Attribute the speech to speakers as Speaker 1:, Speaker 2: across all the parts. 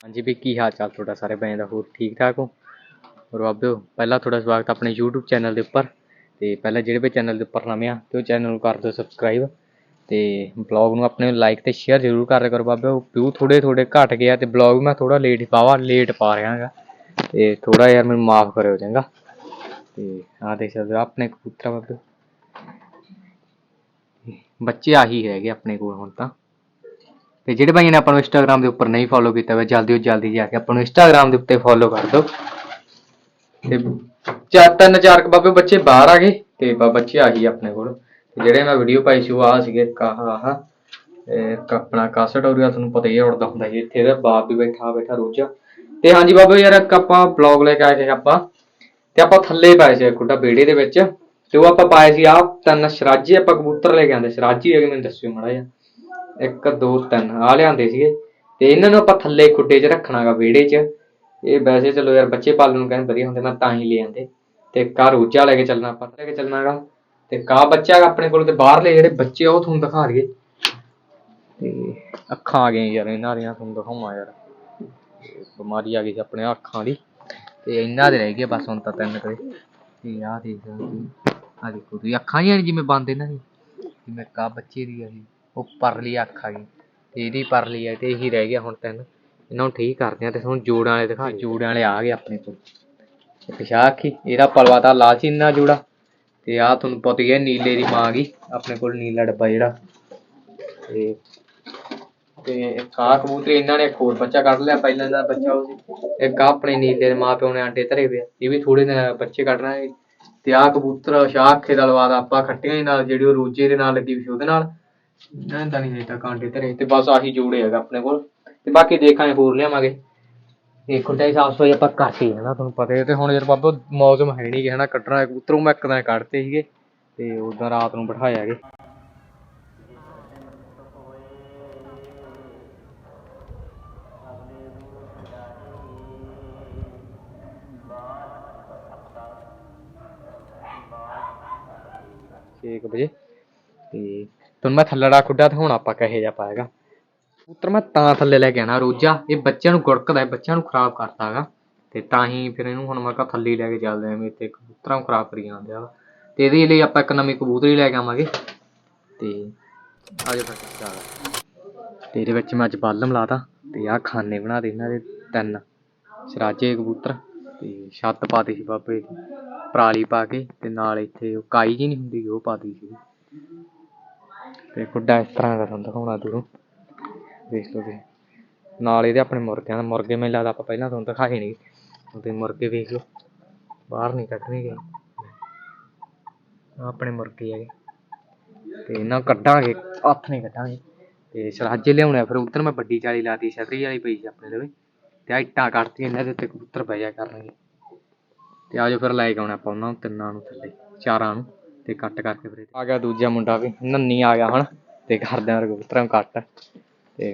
Speaker 1: ਹਾਂਜੀ ਵੀ ਕੀ ਹਾਲ ਚਾਲ ਤੁਹਾਡਾ ਸਾਰੇ ਭੈਣ ਦਾ? ਹੋਰ ਠੀਕ ਠਾਕ ਹੋ? ਹੋਰ ਬਾਬਿਓ, ਪਹਿਲਾਂ ਤੁਹਾਡਾ ਸਵਾਗਤ ਆਪਣੇ YouTube ਚੈਨਲ ਦੇ ਉੱਪਰ ਤੇ ਪਹਿਲਾਂ ਜਿਹੜੇ ਵੀ ਚੈਨਲ ਦੇ ਉੱਪਰ ਨਵੇਂ ਆ ਤੇ ਉਹ ਚੈਨਲ ਨੂੰ ਕਰ ਦਿਓ ਸਬਸਕ੍ਰਾਈਬ ਤੇ ਬਲੌਗ ਨੂੰ ਆਪਣੇ ਲਾਈਕ ਤੇ ਸ਼ੇਅਰ ਜ਼ਰੂਰ ਕਰਿਆ ਕਰੋ ਬਾਬਿਓ। ਵਿਊ ਥੋੜੇ ਥੋੜੇ ਘਟ ਗਿਆ ਤੇ ਬਲੌਗ ਮੈਂ ਥੋੜਾ ਲੇਟ ਪਾਵਾ ਲੇਟ ਪਾ ਰਿਹਾ ਹੈਗਾ ਤੇ ਥੋੜਾ ਯਾਰ ਮੈਨੂੰ ਮਾਫ ਕਰਿਓ ਚੰਗਾ। ਤੇ ਆਹ ਦੇਖ ਸਕਦੇ ਹੋ ਆਪਣੇ ਕਬੂਤਰ ਬਾਬਿਓ। ਬੱਚੇ ਆਹੀ ਹੈਗੇ ਆਪਣੇ ਕੋਲ ਹੁਣ ਤਾਂ। ਤੇ ਜਿਹੜੇ ਭਾਈਆਂ ਨੇ ਆਪਾਂ ਨੂੰ ਇੰਸਟਾਗ੍ਰam ਦੇ ਉੱਪਰ ਨਹੀਂ ਫੋਲੋ ਕੀਤਾ ਹੋਇਆ ਜਲਦੀ ਤੋਂ ਜਲਦੀ ਜਾ ਕੇ ਆਪਾਂ ਨੂੰ ਇੰਸਟਾਗ੍ਰam ਦੇ ਉੱਤੇ ਫੋਲੋ ਕਰ ਦਿਓ। ਤੇ ਚਾਰ, ਤਿੰਨ, ਚਾਰ ਕੁ ਬਾਬੇ ਬੱਚੇ ਬਾਹਰ ਆ ਗਏ ਤੇ ਬਾ ਬੱਚੇ ਗਏ ਆਪਣੇ ਕੋਲ। ਜਿਹੜੇ ਮੈਂ ਵੀਡੀਓ ਪਾਈ ਸੀ ਉਹ ਆ ਸੀਗੇ, ਕਾਹ, ਆਹ। ਆਪਣਾ ਕਾਸਟ ਔਰੀਆ ਤੁਹਾਨੂੰ ਪਤਾ ਹੀ ਹੈ ਉੜਦਾ ਹੁੰਦਾ ਜੀ ਇੱਥੇ ਇਹਦਾ ਬਾਪ ਵੀ ਬੈਠਾ ਬੈਠਾ ਰੋਜਾ। ਤੇ ਹਾਂਜੀ ਬਾਬੇ ਯਾਰ, ਇੱਕ ਆਪਾਂ ਬਲੌਗ ਲੈ ਕੇ ਆਏ ਸੀ ਆਪਾਂ। ਤੇ ਆਪਾਂ ਥੱਲੇ ਪਾਏ ਸੀ ਖੁੱਡਾ ਬੇੜੇ ਦੇ ਵਿੱਚ। ਤੇ ਉਹ ਆਪਾਂ ਪਾਏ ਸੀ ਆ ਤਿੰਨ ਸ਼ਰਾਜੀ ਆਪਾਂ ਕਬੂਤਰ ਲੈ ਕੇ ਆਂਦੇ ਸ਼ਰਾਜੀ ਹੈਗੇ, ਮੈਨੂੰ ਦੱਸਿਓ ਮਾੜਾ ਜਿਹਾ। ਇੱਕ, ਦੋ, ਤਿੰਨ ਆ ਲਿਆਂਦੇ ਸੀਗੇ। ਤੇ ਇਹਨਾਂ ਨੂੰ ਆਪਾਂ ਥੱਲੇ ਖੁੱਡੇ 'ਚ ਰੱਖਣਾਗਾ ਵਿਹੜੇ 'ਚ। ਇਹ ਵੈਸੇ ਚਲੋ ਯਾਰ ਬੱਚੇ ਪਾਲਣ ਨੂੰ ਕਹਿੰਦੇ ਵਧੀਆ ਹੁੰਦੇ, ਮੈਂ ਤਾਂ ਹੀ ਲੈ ਆਂਦੇ। ਤੇ ਕਾ ਰੋਜਾ ਲੈ ਕੇ ਚੱਲਣਾ, ਆਪਾਂ ਲੈ ਕੇ ਚੱਲਣਾਗਾ ਤੇ ਕਾ ਬੱਚਾ ਆਪਣੇ ਕੋਲ ਤੇ ਬਾਹਰਲੇ ਜਿਹੜੇ ਬੱਚੇ ਉਹ ਤੁਹਾਨੂੰ ਦਿਖਾ ਦਈਏ। ਤੇ ਅੱਖਾਂ ਆ ਗਈਆਂ ਯਾਰ, ਇਹਨਾਂ ਦੀਆਂ ਤੁਹਾਨੂੰ ਦਿਖਾਵਾਂ ਯਾਰ। ਬਿਮਾਰੀ ਆ ਗਈ ਸੀ ਆਪਣੇ ਅੱਖਾਂ ਦੀ। ਤੇ ਇਹਨਾਂ ਦੇ ਰਹਿ ਗਏ ਬਸ ਹੁਣ ਤਾਂ ਤਿੰਨ ਕਰੇ ਤੇ ਆਹ ਦੇਖ ਸਕਦੇ ਦੇਖੋ ਤੁਸੀਂ, ਅੱਖਾਂ ਹੀ ਜਿਵੇਂ ਬੰਦ ਇਹਨਾਂ ਦੀ ਜਿਵੇਂ ਕਾ ਬੱਚੇ ਦੀ ਆ ਜੀ। ਉਹ ਪਰਲੀ ਅੱਖ ਆ ਗਈ। ਤੇ ਇਹਦੀ ਪਰਲੀ ਆ, ਤੇ ਇਹੀ ਰਹਿ ਗਿਆ ਹੁਣ ਤਿੰਨ। ਇਹਨਾਂ ਨੂੰ ਠੀਕ ਕਰਦੇ ਆ ਤੇ ਹੁਣ ਜੋੜਾਂ ਵਾਲੇ ਦਿਖਾ, ਜੋੜਾਂ ਵਾਲੇ ਆ ਗਏ ਆਪਣੇ ਕੋਲ ਤੇ ਅੱਖੀ, ਇਹਦਾ ਪਲਵਾ ਤਾਂ ਲਾਲ ਇੰਨਾ ਜੋੜਾ। ਤੇ ਆ ਤੁਹਾਨੂੰ ਪਤਾ ਹੀ ਹੈ ਨੀਲੇ ਦੀ ਮਾਂ ਗਈ, ਆਪਣੇ ਕੋਲ ਨੀਲਾ ਡੱਬਾ ਜਿਹੜਾ। ਤੇ ਤੇ ਇੱਕ ਆਹ ਕਬੂਤਰ ਇਹਨਾਂ ਨੇ ਇੱਕ ਹੋਰ ਬੱਚਾ ਕੱਢ ਲਿਆ, ਪਹਿਲਾਂ ਦਾ ਬੱਚਾ ਉਹ ਸੀ। ਇੱਕ ਆਪਣੇ ਨੀਲੇ ਦੇ ਮਾਂ ਪਿਓ ਨੇ ਆਂਡੇ ਧਰੇ ਪਿਆ ਇਹ ਵੀ ਥੋੜੇ ਦਿਨ ਬੱਚੇ ਕੱਢਣਾ ਹੈ ਤੇ ਆਹ ਕਬੂਤਰ, ਸ਼ਾਹ ਅੱਖੇ ਦਾ ਲਵਾ ਦਾ ਆਪਾਂ ਖੱਟੀਆਂ ਦੇ ਨਾਲ, ਜਿਹੜੀ ਉਹ ਰੋਜੇ ਦੇ ਨਾਲ ਲੱਗੀ ਹੋਈ ਸੀ ਉਹਦੇ ਨਾਲ। ਇਹਨਾਂ ਨੇ ਤਾਂ ਨਹੀਂ ਹਜੇ ਤੱਕ ਧਰੇ, ਤੇ ਬਸ ਆਹੀ ਜੋੜੇ ਹੈਗਾ ਆਪਣੇ ਕੋਲ। ਤੇ ਬਾਕੀ ਦੇਖਾਂਗੇ, ਹੋਰ ਲਿਆਵਾਂਗੇ। ਇਹ ਖੁੱਡਾ ਸਾਫ਼ ਸਫ਼ਾਈ ਆਪਾਂ ਕਰਤੀ ਹੈ ਨਾ ਤੁਹਾਨੂੰ ਪਤਾ ਹੀ ਹੈ ਤੇ ਹੁਣ ਯਾਰ ਬਾਬਾ, ਮੌਸਮ ਹੈ ਨਹੀਂ ਕਿ ਹਨਾ ਕੱਢਣਾ ਕਬੂਤਰੋਂ ਮੈਂ ਇੱਕ ਦਿਨ ਕੱਢਤੇ ਸੀਗੇ, ਤੇ ਉਦੋਂ ਰਾਤ ਨੂੰ ਬਿਠਾਇਆ ਗੇ। ਛੇ ਕੁ ਵਜੇ, ਤੇ ਤੁਹਾਨੂੰ ਮੈਂ ਥੱਲੜਾ ਖੁੱਡਾ ਦਿਖਾਉਣਾ ਆਪਾਂ ਕਹੇ ਜਾ ਪਾਏਗਾ। ਕਬੂਤਰ ਮੈਂ ਤਾਂ ਥੱਲੇ ਲੈ ਕੇ ਆਣਾ ਰੋਜਾ। ਇਹ ਬੱਚਿਆਂ ਨੂੰ ਗੁੜਕਦਾ ਹੈ ਬੱਚਿਆਂ ਨੂੰ ਖਰਾਬ ਕਰਦਾ ਹੈਗਾ ਤੇ ਤਾਂ ਹੀ ਫਿਰ ਇਹਨੂੰ ਹੁਣ ਮੈਂ ਕਿਹਾ ਥੱਲੇ ਲੈ ਕੇ ਚੱਲਦੇ ਆਂ ਇੱਥੇ ਕਬੂਤਰਾਂ ਨੂੰ ਖਰਾਬ ਕਰੀ ਜਾਂਦੇ ਆ। ਤੇ ਇਹਦੇ ਲਈ ਆਪਾਂ ਇੱਕ ਨਵੀਂ ਕਬੂਤਰੀ ਲੈ ਕੇ ਆਵਾਂਗੇ। ਤੇ ਆਜੋ ਫਿਰ ਚੱਲਦਾ ਤੇ ਇਹਦੇ ਵਿੱਚ ਮੈਂ ਅੱਜ ਬਾਲਮ ਲਾਤਾ ਤੇ ਆਹ ਖਾਨੇ ਬਣਾ ਦੇ ਇਹਨਾਂ ਦੇ ਤਿੰਨ। ਸਰਾਜੇ ਕਬੂਤਰ ਤੇ ਛੱਤ ਪਾਤੀ ਸੀ ਬਾਬੇ ਦੀ। ਪਰਾਲੀ ਪਾ ਕੇ ਤੇ ਨਾਲ ਇੱਥੇ ਉਹ ਕਾਈ ਜੀ ਨਹੀਂ ਹੁੰਦੀ, ਉਹ ਪਾਤੀ ਸੀ। ਤੇ ਖੁੱਡਾ ਇਸ ਤਰ੍ਹਾਂ ਦਾ ਤੁਹਾਨੂੰ ਦਿਖਾਉਣਾ ਦੂਰੋਂ। ਦੇਖ ਲਓ ਤੁਸੀਂ। ਨਾਲ ਇਹਦੇ ਆਪਣੇ ਮੁਰਗਿਆਂ ਦਾ, ਮੁਰਗੇ ਮੈਨੂੰ ਲੱਗਦਾ ਆਪਾਂ ਪਹਿਲਾਂ ਤੁਹਾਨੂੰ ਦਿਖਾਏ ਨਹੀਂ ਤੇ ਮੁਰਗੇ ਵੇਖ ਲਓ। ਬਾਹਰ ਨਹੀਂ ਕੱਢਣੇ ਗਏ। ਆਪਣੇ ਮੁਰਗੇ ਹੈਗੇ ਤੇ ਇਹਨਾਂ ਕੱਢਾਂਗੇ, ਹੱਥ ਨਹੀਂ ਕੱਢਾਂਗੇ। ਤੇ ਸਰਾਜੇ ਲਿਆਉਣੇ ਫਿਰ ਉਧਰ ਮੈਂ ਵੱਡੀ ਜਾਲੀ ਲਾਤੀ, ਛਤਰੀ ਵਾਲੀ ਪਈ ਸੀ ਆਪਣੇ ਲਵੇ। ਤੇ ਆਹ ਇੱਟਾਂ ਕੱਢਤੀ ਇਹਨਾਂ ਦੇ ਉੱਤੇ, ਕਬੂਤਰ ਪੈ ਜਾ ਕਰਨਗੇ। ਤੇ ਆਜੋ ਫਿਰ ਲੈ ਕੇ ਆਉਣਾ ਆਪਾਂ ਉਹਨਾਂ ਨੂੰ, ਤਿੰਨਾਂ ਨੂੰ ਥੱਲੇ, ਚਾਰਾਂ ਨੂੰ। ਤੇ ਕੱਟ ਕਰਕੇ ਫਿਰ ਆ ਗਿਆ ਦੂਜਾ ਮੁੰਡਾ ਵੀ ਨੰਨੀ ਆ ਗਿਆ ਹੁਣ ਤੇ ਕਰਦੇ ਆ ਕਬੂਤਰਾਂ ਨੂੰ ਕੱਟ। ਤੇ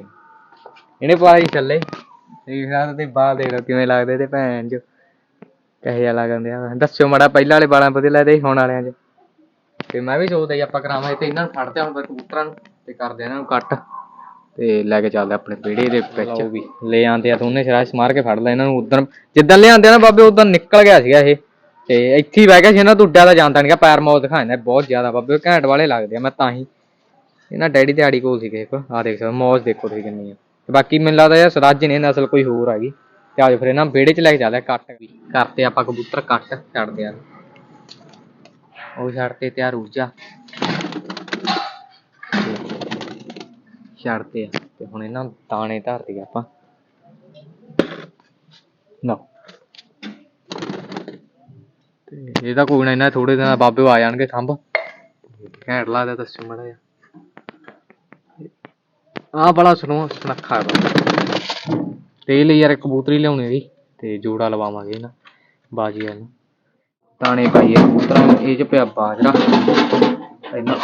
Speaker 1: ਇਹਨੇ ਪਾਈ ਥੱਲੇ। ਦੇਖ ਸਕਦੇ ਤੇ ਬਾਲ ਦੇਖ ਲਓ ਕਿਵੇਂ ਲੱਗਦੇ ਤੇ ਭੈਣ ਜੋ। ਕਹੇ ਜਿਹਾ ਲੱਗਦੇ ਆ ਦੱਸਿਓ ਮੜਾ ਪਹਿਲਾਂ ਵਾਲੇ ਬਾਲਾਂ ਵਧੀਆ ਲੱਗਦੇ ਸੀ, ਹੁਣ ਵਾਲਿਆਂ 'ਚ। ਤੇ ਮੈਂ ਵੀ ਸੋਚਦਾ ਸੀ ਆਪਾਂ ਕਰਾਵਾਂਗੇ ਤੇ ਇਹਨਾਂ ਨੂੰ ਫੜਦੇ ਹੁਣ ਕਬੂਤਰਾਂ ਨੂੰ ਤੇ ਕਰਦੇ ਇਹਨਾਂ ਨੂੰ ਕੱਟ। ਤੇ ਲੈ ਕੇ ਚੱਲਦੇ ਆਪਣੇ ਵਿਹੜੇ ਦੇ ਵਿੱਚ। ਵੀ। ਲੈ ਆਂਦੇ ਆ ਦੋਨੇ ਸ਼ਰਾਸ਼ ਮਾਰ ਕੇ ਫੜ ਲੈ ਇਹਨਾਂ ਨੂੰ ਉਦੋਂ ਜਿੱਦਾਂ ਲਿਆਂਦੇ ਆ ਨਾ ਬਾਬੇ ਉਦੋਂ ਨਿਕਲ ਗਿਆ ਸੀਗਾ ਇਹ। ਤੇ ਇੱਥੇ ਹੀ ਬਹਿ ਗਿਆ ਸੀ ਇਹਨਾਂ ਤੋਂ ਉੱਡਿਆ ਤਾਂ ਨਹੀਂਗਾ ਪੈਰ ਮੌਤ ਦਿਖਾਉਂਦਾ ਬਹੁਤ ਜ਼ਿਆਦਾ ਬਾਬੇ ਘੈਂਟ ਵਾਲੇ ਲੱਗਦੇ ਆ, ਮੈਂ ਤਾਂ ਹੀ। ਇਹਨਾਂ ਡੈਡੀ ਤੇ ਆੜੀ ਕੋਲ ਸੀਗੇ ਇੱਕ, ਆਹ ਦੇਖ ਸਕਦੇ ਮੌਜ ਦੇਖੋ ਤੁਸੀਂ ਕਿੰਨੀ ਆ। ਤੇ ਬਾਕੀ ਮੈਨੂੰ ਲੱਗਦਾ ਯਾਰ, ਸਰਾਜ ਨੇ ਨਸਲ ਕੋਈ ਹੋਰ ਹੈਗੀ ਤੇ ਆਜੋ ਫਿਰ ਇਹਨਾਂ ਵਿਹੜੇ 'ਚ ਲੈ ਕੇ ਚੱਲਦੇ ਕੱਟ ਵੀ। ਕਰਤੇ ਆਪਾਂ ਕਬੂਤਰ ਕੱਟ, ਛੱਡਦੇ ਆ। ਉਹ ਛੱਡਤੇ ਤੇ ਆ ਰੂਜਾ ਛੱਡਤੇ ਆ, ਤੇ ਹੁਣ ਇਹਨਾਂ ਦਾਣੇ ਧਰਦੇ ਆਪਾਂ। ਨਾ। ਤੇ ਇਹਦਾ ਕੋਈ ਨਾ ਇਹਨਾਂ ਥੋੜੇ ਦਿਨਾਂ ਬਾਬੇ ਆ ਜਾਣਗੇ ਖੰਭ। ਘੈਂਟ ਲੱਗਦਾ ਦੱਸਿਓ ਮੜਾ ਜਿਹਾ। ਆਹ ਬੜਾ ਸੁਣੋ, ਸੁਨੱਖਾ ਹੈ ਤੇ ਇਹ ਲਈ ਯਾਰ ਕਬੂਤਰੀ ਲਿਆਉਣੀ ਹੈਗੀ ਤੇ ਜੋੜਾ ਲਵਾਵਾਂਗੇ ਇਹਨਾਂ, ਬਾਜੀਆਂ ਨੂੰ। ਦਾਣੇ ਪਾਈਏ ਕਬੂਤਰਾਂ ਨੂੰ, ਇਹ ਚ ਪਿਆ ਬਾਜਰਾ। ਇਹਨਾਂ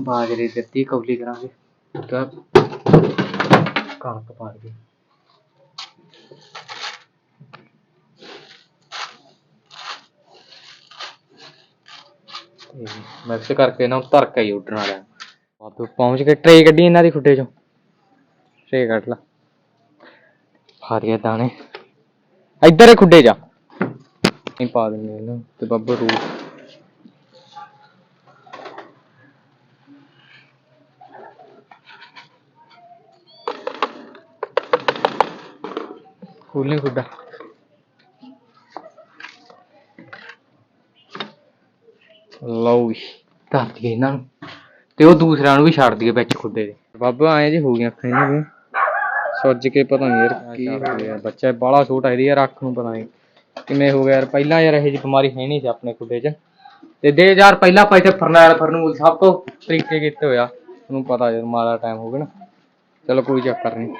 Speaker 1: ਬਾਜਰੇ ਦਿੱਤੀ ਕੌਲੀ ਕਰਾਂਗੇ। ਤਾਂ ਕਣਕ ਪਾ ਦਈਏ। ਮਿਕਸ ਕਰਕੇ ਇਹਨਾਂ ਨੂੰ ਧਰ ਹੀ ਉੱਡਣ ਵਾਲਾ। ਬਾਬੇ ਪਹੁੰਚ ਕੇ ਟਰੇ ਕੱਢੀ ਇਹਨਾਂ ਦੀ ਖੁੱਡੇ ਚੋਂ। ਟਰੇ ਕੱਢ ਲਾ। ਹਾਰੀਏ ਦਾਣੇ। ਇੱਧਰ ਇਹ ਖੁੱਡੇ ਜਾ ਨਹੀਂ ਪਾ ਦਿੰਦੇ ਇਹਨੂੰ, ਤੇ ਬੱਬੂ ਰੂ ਖੋਲ੍ਹਣੀ ਖੁੱਡਾ। ਲਓ ਵੀ ਧਰ ਦਈਏ ਇਹਨਾਂ ਨੂੰ। ਤੇ ਉਹ ਦੂਸਰਿਆਂ ਨੂੰ ਵੀ ਛੱਡ ਦਈਏ ਵਿੱਚ ਖੁੱਡੇ ਦੇ। ਬਾਬਾ ਆਏ ਜੀ ਹੋ ਗਈਆਂ ਅੱਖਾਂ ਇਹਨਾਂ ਦੀਆਂ। ਸੁੱਜ ਕੇ ਪਤਾ ਨਹੀਂ ਯਾਰ ਕੀ ਹੋ ਗਿਆ। ਬੱਚਾ ਬਾਲਾ ਛੋਟਾ ਇਹਦੀ ਯਾਰ ਅੱਖ ਨੂੰ ਪਤਾ ਨਹੀਂ ਕਿਵੇਂ ਹੋ ਗਿਆ ਯਾਰ। ਪਹਿਲਾਂ ਯਾਰ ਇਹ ਜੀ ਬਿਮਾਰੀ ਹੈ ਨਹੀਂ ਸੀ ਆਪਣੇ ਖੁੱਡੇ 'ਚ। ਤੇ ਦੇ ਯਾਰ ਪਹਿਲਾਂ ਆਪਾਂ ਇੱਥੇ ਫਰਨੈਲ ਫਰਨੂਲ ਸਭ ਤੋਂ ਤਰੀਕੇ ਕੀਤੇ ਹੋਇਆ ਤੁਹਾਨੂੰ ਪਤਾ ਯਾਰ ਮਾੜਾ ਟਾਈਮ ਹੋ ਗਿਆ ਨਾ। ਚਲੋ ਕੋਈ ਚੱਕਰ ਨਹੀਂ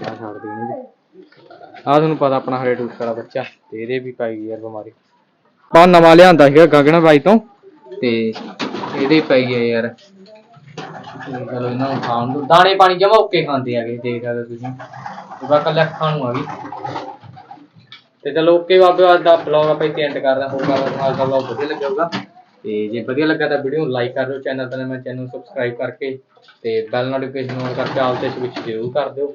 Speaker 1: ਆ ਛੱਡ ਦੇਣੀ ਆ ਤੁਹਾਨੂੰ ਪਤਾ ਆਪਣਾ ਹਰੇ ਟੂਸ ਵਾਲਾ ਬੱਚਾ। ਤੇ ਇਹਦੇ ਵੀ ਪਾਈ ਯਾਰ ਬਿਮਾਰੀ। ਆਪਾਂ ਨਵਾਂ ਲਿਆਂਦਾ ਸੀਗਾ ਗਗਨ ਬਾਈ ਤੋਂ। ਤੇ ਇਹਦੇ ਪਈ ਹੈ ਯਾਰ। ਤੇ ਚਲੋ ਇਹਨਾਂ ਨੂੰ ਖਾਣ ਨੂੰ, ਦਾਣੇ ਪਾਣੀ ਜਮਾ ਓਕੇ ਖਾਂਦੇ ਆਗੇ ਦੇਖ ਸਕਦੇ ਤੁਸੀਂ। ਤੇ ਬਾ ਕੱਲਾ ਖਾਣ ਨੂੰ ਆ ਗਈ। ਤੇ ਚਲੋ ਓਕੇ ਬਾਬੇ, ਅੱਜ ਦਾ ਬਲੌਗ ਆਪਾਂ ਇੱਥੇ ਐਂਡ ਕਰਦੇ ਹਾਂ। ਹੋਊਗਾ ਅੱਜ ਦਾ ਬਲੌਗ ਵਧੀਆ ਲੱਗਿਆ ਹੋਊਗਾ। ਤੇ ਜੇ ਵਧੀਆ ਲੱਗਾ ਤਾਂ ਵੀਡੀਓ ਨੂੰ ਲਾਈਕ ਕਰ ਦਿਓ ਚੈਨਲ ਤੇ ਮੈਂ ਚੈਨਲ ਸਬਸਕ੍ਰਾਈਬ ਕਰਕੇ ਤੇ ਬੈਲ ਨੋਟੀਫਿਕੇਸ਼ਨ ਔਨ ਕਰਕੇ ਆਲ ਤੇ ਸਵਿਚ ਜ਼ਰੂਰ ਕਰ ਦਿਓ।